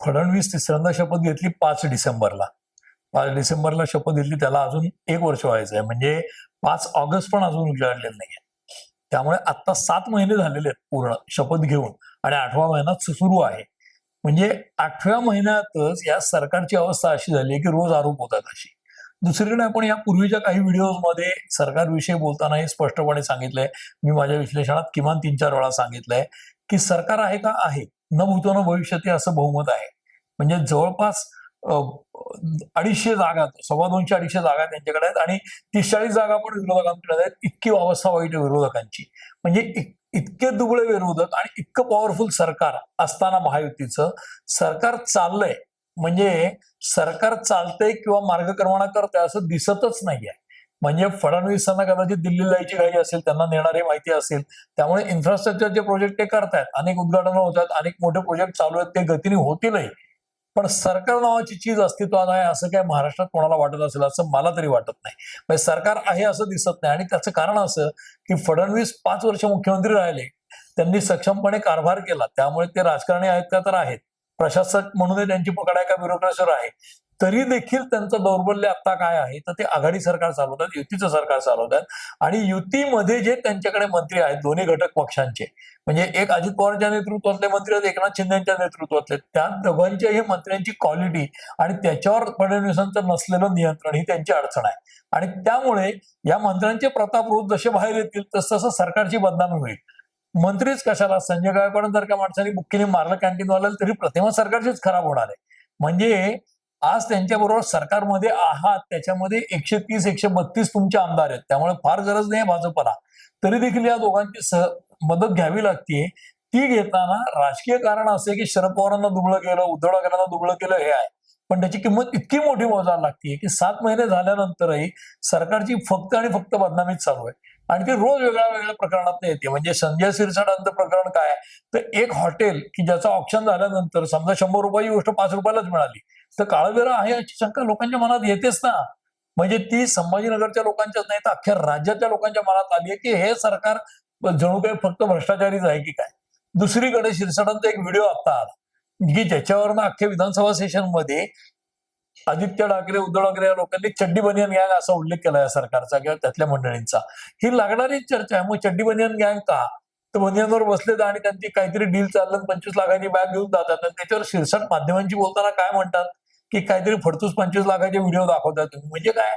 फडणवीस तिसऱ्यांदा शपथ घेतली पाच डिसेंबरला. पाच डिसेंबरला शपथ घेतली त्याला अजून एक वर्ष व्हायचं आहे. म्हणजे पाच ऑगस्ट पण अजून उजाडलेलं नाहीये. त्यामुळे आता सात महिने झालेले आहेत पूर्ण शपथ घेऊन आणि आठवा महिना सुरू आहे. म्हणजे आठव्या महिन्यातच या सरकारची अवस्था अशी झाली आहे की रोज आरोप होतात अशी दुसरीकडे आपण या पूर्वीच्या काही व्हिडिओमध्ये सरकारविषयी बोलताना हे स्पष्टपणे सांगितलंय. मी माझ्या विश्लेषणात किमान तीन चार वेळा सांगितलंय की सरकार आहे का आहे? न भूतो न भविष्यती असं बहुमत आहे. म्हणजे जवळपास अडीचशे जागा सव्वा दोनशे अडीचशे जागा त्यांच्याकडे आहेत आणि तीस चाळीस जागा पण विरोधकांकडे आहेत इतकी अवस्था वाईट आहे विरोधकांची. म्हणजे इत- इतके दुबळे विरोधक आणि इतकं पॉवरफुल सरकार असताना महायुतीचं सरकार चाललंय. म्हणजे सरकार चालतंय किंवा मार्गक्रमणा करतंय असं दिसतच नाहीये. म्हणजे फडणवीसांना कदाचित दिल्लीला जायची घाई असेल त्यांना नेणारे माहिती असेल. त्यामुळे इन्फ्रास्ट्रक्चरचे प्रोजेक्ट ते करतायत अनेक उद्घाटनं होत आहेत अनेक मोठे प्रोजेक्ट चालू आहेत ते गतीने होतीलही. पण सरकार नावाची चीज अस्तित्वात आहे असं काय महाराष्ट्रात कोणाला वाटत असेल असं मला तरी वाटत नाही. म्हणजे सरकार आहे असं दिसत नाही. आणि त्याचं कारण असं की फडणवीस पाच वर्ष मुख्यमंत्री राहिले. त्यांनी सक्षमपणे कारभार केला. त्यामुळे ते राजकारणी आहेत का तर आहेत. प्रशासक म्हणूनही त्यांची पकड आहे का ब्युरोक्रेसीवर आहे. तरी देखील त्यांचं दौर्बल्य आता काय आहे? तर ते आघाडी सरकार चालवतात युतीचं सरकार चालवतात. आणि युतीमध्ये जे त्यांच्याकडे मंत्री आहेत दोन्ही घटक पक्षांचे म्हणजे एक अजित पवारच्या नेतृत्वातले मंत्री आहेत एकनाथ शिंदेच्या नेतृत्वातले त्या दोघांच्याही मंत्र्यांची क्वालिटी आणि त्याच्यावर फडणवीसांचं नसलेलं नियंत्रण ही त्यांची अडचण आहे. आणि त्यामुळे या मंत्र्यांचे प्रताप रोज जसे बाहेर येतील तस तसं सरकारची बदनामी होईल. मंत्रीच कशाला? संजय गायकवाडांसारख्या माणसाने बुक्कीने मारलं कॅन्टीनवाल्याला तरी प्रतिमा सरकारचीच खराब होणार आहे. म्हणजे आज त्यांच्याबरोबर सरकारमध्ये आहात त्याच्यामध्ये एकशे तीस एकशे बत्तीस तुमचे आमदार आहेत. त्यामुळे फार गरज नाही भाजपला. तरी देखील या दोघांची सह मदत घ्यावी लागते ती घेताना राजकीय कारण असे की शरद पवारांना दुबळं केलं उद्धव ठाकरेंना दुबळं केलं हे आहे. पण त्याची किंमत इतकी मोठी मोजायला लागते की सात महिने झाल्यानंतरही सरकारची फक्त आणि फक्त बदनामीच चालू आहे. आणि ती रोज वेगळ्या वेगळ्या प्रकरणात येते. म्हणजे संजय सिरसाडांचं प्रकरण काय? तर एक हॉटेल की ज्याचं ऑप्शन झाल्यानंतर समजा शंभर रुपयाची गोष्ट पाच रुपयालाच मिळाली. तर काळवेरा आहे याची शंका लोकांच्या मनात येतेच ना. म्हणजे ती संभाजीनगरच्या लोकांच्याच नाही तर अख्ख्या राज्याच्या लोकांच्या मनात आली आहे की हे सरकार जणू काही फक्त भ्रष्टाचारीच आहे की काय? दुसरीकडे शिरसाटांचा एक व्हिडिओ आता आला. की ज्याच्यावरनं अख्ख्या विधानसभा सेशनमध्ये आदित्य ठाकरे उद्धव ठाकरे या लोकांनी चड्डी बनियन गँग असा उल्लेख केला या सरकारचा किंवा त्यातल्या मंडळींचा. ही लागणारी चर्चा आहे. मग चड्डी बनियन गँग का? तर बनियनवर बसलेत आणि त्यांची काहीतरी डील चाललं पंचवीस लाखांची बॅग घेऊन जातात. आणि त्याच्यावर शिरसाट माध्यमांची बोलताना काय म्हणतात? की काहीतरी फडतूस पंचवीस लाखाचे व्हिडिओ दाखवतात तुम्ही. म्हणजे काय?